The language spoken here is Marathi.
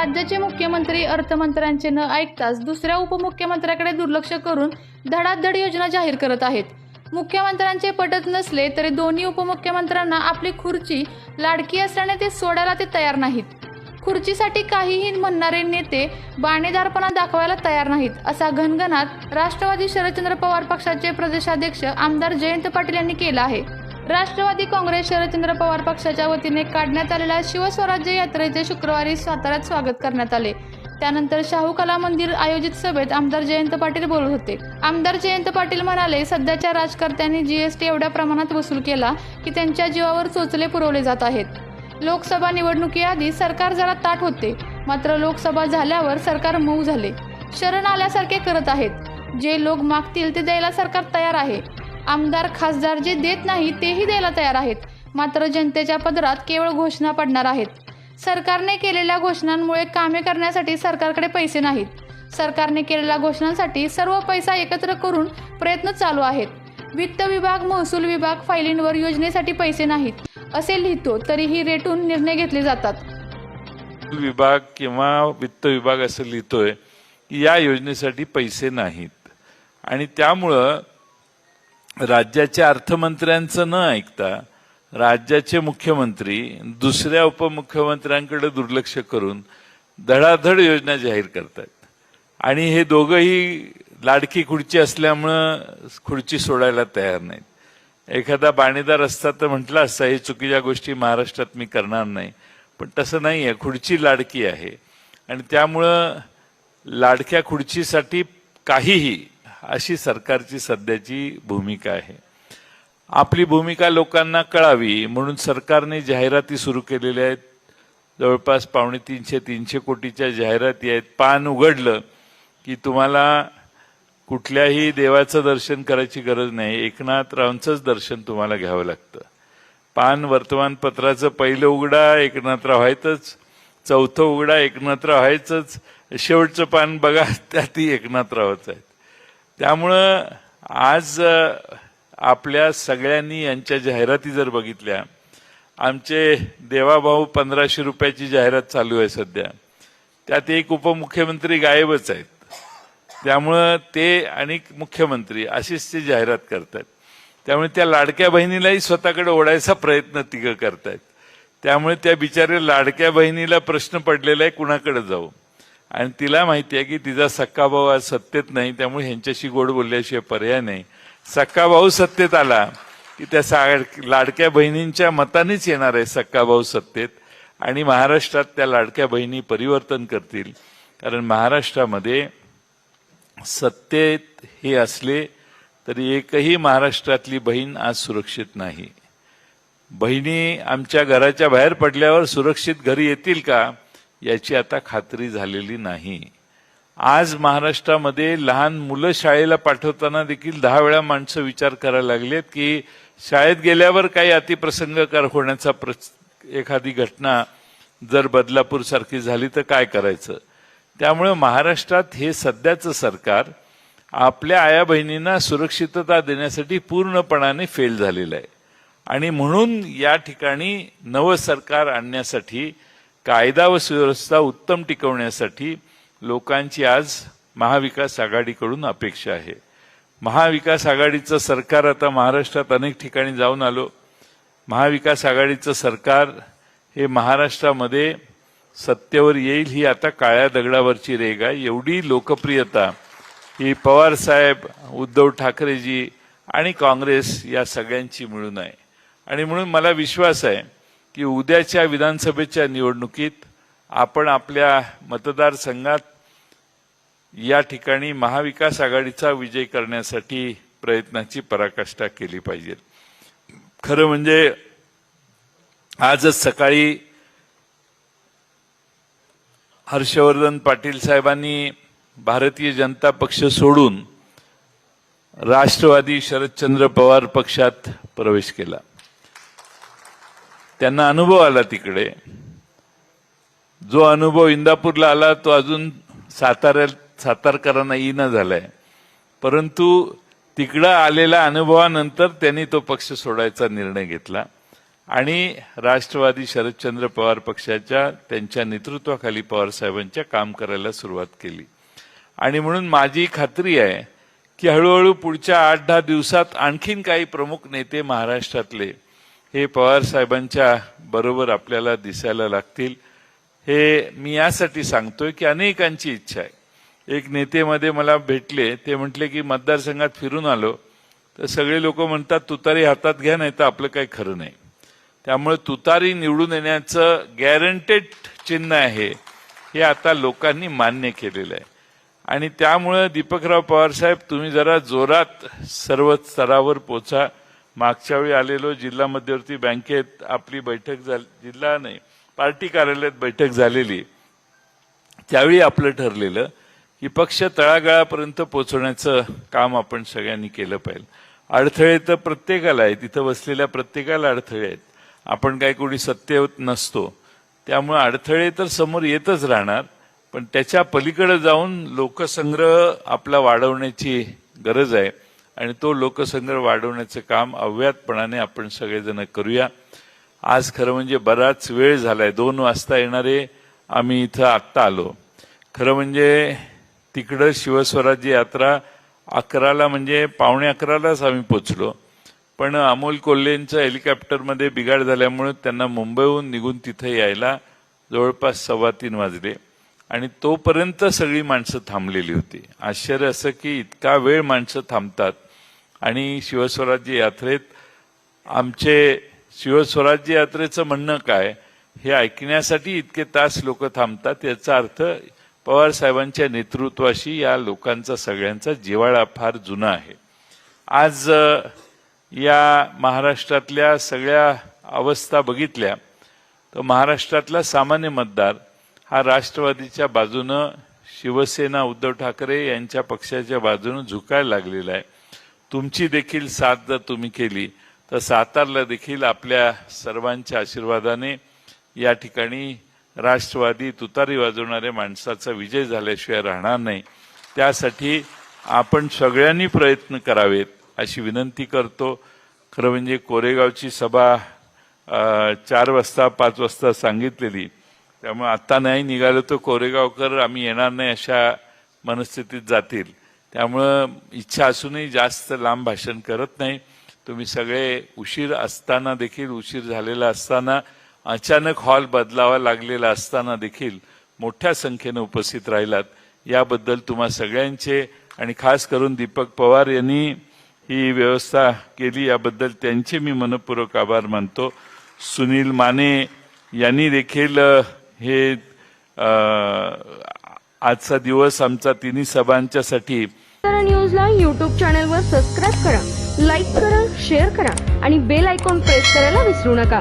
राज्याचे मुख्यमंत्री अर्थमंत्र्यांचे न ऐकताच दुसऱ्या उपमुख्यमंत्र्याकडे दुर्लक्ष करून धडाधड योजना जाहीर करत आहेत. मुख्यमंत्र्यांचे पटत नसले तरी दोन्ही उपमुख्यमंत्र्यांना आपली खुर्ची लाडकी असल्याने ते सोडायला ते तयार नाहीत. खुर्चीसाठी काहीही म्हणणारे नेते बाणेदारपणा दाखवायला तयार नाहीत असा घनघनात राष्ट्रवादी शरदचंद्र पवार पक्षाचे प्रदेशाध्यक्ष आमदार जयंत पाटील यांनी केला आहे. राष्ट्रवादी काँग्रेस शरदचंद्र पवार पक्षाच्या वतीने काढण्यात आलेल्या शिवस्वराज्य यात्रेचे शुक्रवारी साताऱ्यात स्वागत करण्यात आले. त्यानंतर शाहू कला मंदिर आयोजित सभेत आमदार जयंत पाटील बोलत होते. आमदार जयंत पाटील म्हणाले सध्याच्या राजकर्त्यांनी जीएसटी एवढ्या प्रमाणात वसूल केला की त्यांच्या जीवावर चोचले पुरवले जात आहेत. लोकसभा निवडणुकीआधी सरकार जरा ताट होते मात्र लोकसभा झाल्यावर सरकार मऊ झाले. शरण आल्यासारखे करत आहेत. जे लोक मागतील ते द्यायला सरकार तयार आहे. आमदार खासदार जे देत नाही तेही द्यायला तयार आहेत. मात्र जनतेच्या पदरात केवळ घोषणा पडणार आहेत. सरकारने केलेल्या घोषणांमुळे कामे करण्यासाठी सरकारकडे पैसे नाहीत. सरकारने केलेल्या घोषणांसाठी सर्व पैसा एकत्र करून प्रयत्न चालू आहेत. वित्त विभाग महसूल विभाग फायलींवर योजनेसाठी पैसे नाहीत असे लिहितो तरीही रेटून निर्णय घेतले जातात. विभाग किंवा वित्त विभाग असं लिहितोय की या योजनेसाठी पैसे नाहीत. आणि त्यामुळं राज्याच्या अर्थमंत्र्यांचं न ऐकता राज्याचे मुख्यमंत्री दुसऱ्या उपमुख्यमंत्र्यांकडे दुर्लक्ष करून धडाधड योजना जाहीर करतात. आणि हे दोघंही लाडकी खुर्ची असल्यामुळं खुर्ची सोडायला तयार नाहीत. एखादा बाणेदार असता तर म्हटलं असता हे चुकीच्या गोष्टी महाराष्ट्रात मी करणार नाही. पण तसं नाही आहे खुर्ची लाडकी आहे. आणि त्यामुळं लाडक्या खुर्चीसाठी काहीही अशी सरकारची सध्याची भूमिका आहे. आपली भूमिका लोकांना कळावी म्हणून सरकारने जाहिराती सुरू केलेल्या आहेत. जवळपास पावणे तीनशे तीनशे कोटीच्या जाहिराती आहेत. पान उघडलं की तुम्हाला कुठल्याही देवाचं दर्शन करायची गरज नाही. एकनाथरावांचंच दर्शन तुम्हाला घ्यावं लागतं. पान वर्तमानपत्राचं पहिलं उघडा एकनाथराव व्हायचंच चौथं उघडा एकनाथराव व्हायचंच शेवटचं पान बघा त्यातही एकनाथरावच आहेत. त्यामुळं आज आपल्या सगळ्यांनी यांच्या जाहिराती जर बघितल्या आमचे देवाभाऊ पंधराशे रुपयाची जाहिरात चालू आहे सध्या. त्यात एक उपमुख्यमंत्री गायबच आहेत. त्यामुळं ते आणि मुख्यमंत्री अशीच ते जाहिरात करतात त्यामुळे त्या लाडक्या बहिणीलाही स्वतःकडे ओढायचा प्रयत्न तिघं करतायत. त्यामुळे त्या बिचारे लाडक्या बहिणीला प्रश्न पडलेला आहे कुणाकडे जाऊ? आणि तिला माहिती आहे की तिचा सक्का भाऊ आज सत्तेत नाही त्यामुळे ह्यांच्याशी गोड बोलल्याशिवाय पर्याय नाही. सक्का भाऊ सत्तेत आला की त्या सा- लाडक्या बहिणींच्या मतानेच येणार आहे सक्का भाऊ सत्तेत आणि महाराष्ट्रात त्या लाडक्या बहिणी परिवर्तन करतील. कारण महाराष्ट्रामध्ये सत्तेत हे असले तरी एकही महाराष्ट्रातली बहीण आज सुरक्षित नाही. बहिणी आमच्या घराच्या बाहेर पडल्यावर सुरक्षित घरी येतील का? याची आता खात्री झालेली नाही. आज महाराष्ट्रामध्ये लहान मुलं शाळेला पाठवताना देखील दहा वेळा माणसं विचार करायला लागलेत की शाळेत गेल्यावर काही अतिप्रसंग कर होण्याचा प्र एखादी घटना जर बदलापूर सारखी झाली तर काय करायचं? त्यामुळे महाराष्ट्रात हे सध्याचं सरकार आपल्या आया बहिणींना सुरक्षितता देण्यासाठी पूर्णपणाने फेल झालेलं आहे. आणि म्हणून या ठिकाणी नवं सरकार आणण्यासाठी कायदा व सुव्यवस्था उत्तम टिकवण्यासाठी लोकांची आज महाविकास आघाडीकडून अपेक्षा आहे. महाविकास आघाडीचं सरकार आता महाराष्ट्रात अनेक ठिकाणी जाऊन आलो. महाविकास आघाडीचं सरकार हे महाराष्ट्रामध्ये सत्तेवर येईल ही आता काळ्या दगडावरची रेग आहे. एवढी लोकप्रियता ही पवार साहेब उद्धव ठाकरेजी आणि काँग्रेस या सगळ्यांची मिळून आहे. आणि म्हणून मला विश्वास आहे की उद्याच्या विधानसभेच्या निवडणुकीत आपण आपल्या मतदारसंघात या ठिकाणी महाविकास आघाडीचा विजय करण्यासाठी प्रयत्नाची पराकाष्ठा केली पाहिजे. खरं म्हणजे आजच सकाळी हर्षवर्धन पाटील साहेबांनी भारतीय जनता पक्ष सोडून राष्ट्रवादी शरदचंद्र पवार पक्षात प्रवेश केला. त्यांना अनुभव आला तिकडे. जो अनुभव इंदापूरला आला तो अजून साताऱ्यात सातारकरांना येणं झालाय. परंतु तिकडं आलेल्या अनुभवानंतर त्यांनी तो पक्ष सोडायचा निर्णय घेतला. आणि राष्ट्रवादी शरदचंद्र पवार पक्षाच्या त्यांच्या नेतृत्वाखाली पवारसाहेबांच्या काम करायला सुरुवात केली. आणि म्हणून माझी खात्री आहे की हळूहळू पुढच्या आठ दहा दिवसात आणखीन काही प्रमुख नेते महाराष्ट्रातले हे पवार साहेबांच्या बरोबर आपल्याला दिसायला लागतील. हे मी यासाठी सांगतोय की अनेकांची इच्छा आहे. एक नेतेमध्ये मला भेटले ते म्हटले की मतदारसंघात फिरून आलो तर सगळे लोक म्हणतात तुतारी हातात घ्या नाही तर आपलं काही खरं नाही. त्यामुळे तुतारी निवडून येण्याचं गॅरंटेड चिन्ह आहे हे आता लोकांनी मान्य केलेलं आहे. आणि त्यामुळं दीपकराव पवार साहेब तुम्ही जरा जोरात सर्व स्तरावर पोचा. मागच्या वेळी आलेलो जिल्हा मध्यवर्ती बँकेत आपली बैठक झाली जिल्हा नाही पार्टी कार्यालयात बैठक झालेली. त्यावेळी आपलं ठरलेलं की पक्ष तळागाळापर्यंत पोहोचवण्याचं काम आपण सगळ्यांनी केलं पाहिजे. अडथळे तर प्रत्येकाला आहेत तिथं बसलेल्या प्रत्येकाला अडथळे आहेत. आपण काही कोणी सत्य नसतो. त्यामुळे अडथळे तर समोर येतच राहणार पण त्याच्या पलीकडे जाऊन लोकसंग्रह आपला वाढवण्याची गरज आहे. आणि तो लोकसंग्रह वाढवण्याचं काम अव्यातपणाने आपण सगळेजण करूया. आज खरं म्हणजे बराच वेळ झालाय. दोन वाजता येणारे आम्ही इथं आत्ता आलो. खरं म्हणजे तिकडं शिवस्वराज्य यात्रा अकराला म्हणजे पावणे अकरालाच आम्ही पोचलो. पण अमोल कोल्हेंचं हेलिकॉप्टरमध्ये बिघाड झाल्यामुळे त्यांना मुंबईहून निघून तिथे यायला जवळपास सव्वा तीन वाजले. आणि तोपर्यंत सगळी माणसं थांबलेली होती. आश्चर्य असं की इतका वेळ माणसं थांबतात. आणि शिवस्वराज्य यात्रेत आमचे शिवस्वराज्य यात्रेचं म्हणणं काय हे ऐकण्यासाठी इतके तास लोक थांबतात याचा अर्थ पवार साहेबांच्या नेतृत्वाशी या लोकांचा सगळ्यांचा जिवाळा फार जुना आहे. आज या महाराष्ट्रातल्या सगळ्या अवस्था बघितल्या तर महाराष्ट्रातला सामान्य मतदार हा राष्ट्रवादीच्या बाजूनं शिवसेना उद्धव ठाकरे यांच्या पक्षाच्या बाजूनं झुकायला लागलेला आहे. तुमची देखील साथ जर तुम्ही केली तर सातारला देखील आपल्या सर्वांच्या आशीर्वादाने या ठिकाणी राष्ट्रवादी तुतारी वाजवणाऱ्या माणसाचा विजय झाल्याशिवाय राहणार नाही. त्यासाठी आपण सगळ्यांनी प्रयत्न करावेत अशी विनंती करतो. खरं म्हणजे कोरेगावची सभा चार वाजता पाच वाजता सांगितलेली. त्यामुळे आत्ता नाही निघालो तर कोरेगावकर आम्ही येणार नाही अशा मनस्थितीत जातील. त्यामुळं इच्छा असूनही जास्त लांब भाषण करत नाही. तुम्ही सगळे उशीर असताना देखील उशीर झालेला असताना अचानक हॉल बदलावा लागलेला असताना देखील मोठ्या संख्येने उपस्थित राहिलात. याबद्दल तुम्हा सगळ्यांचे आणि खास करून दीपक पवार यांनी ही व्यवस्था केली. याबद्दल त्यांचे मी मनपूर्वक आभार मानतो. सुनील माने यांनी देखील हे आजचा दिवस आमचा तिन्ही सभांच्यासाठी. तर न्यूजला यूट्यूब चॅनलवर सबस्क्राईब करा लाईक करा शेअर करा आणि बेल आयकॉन प्रेस करायला विसरू नका.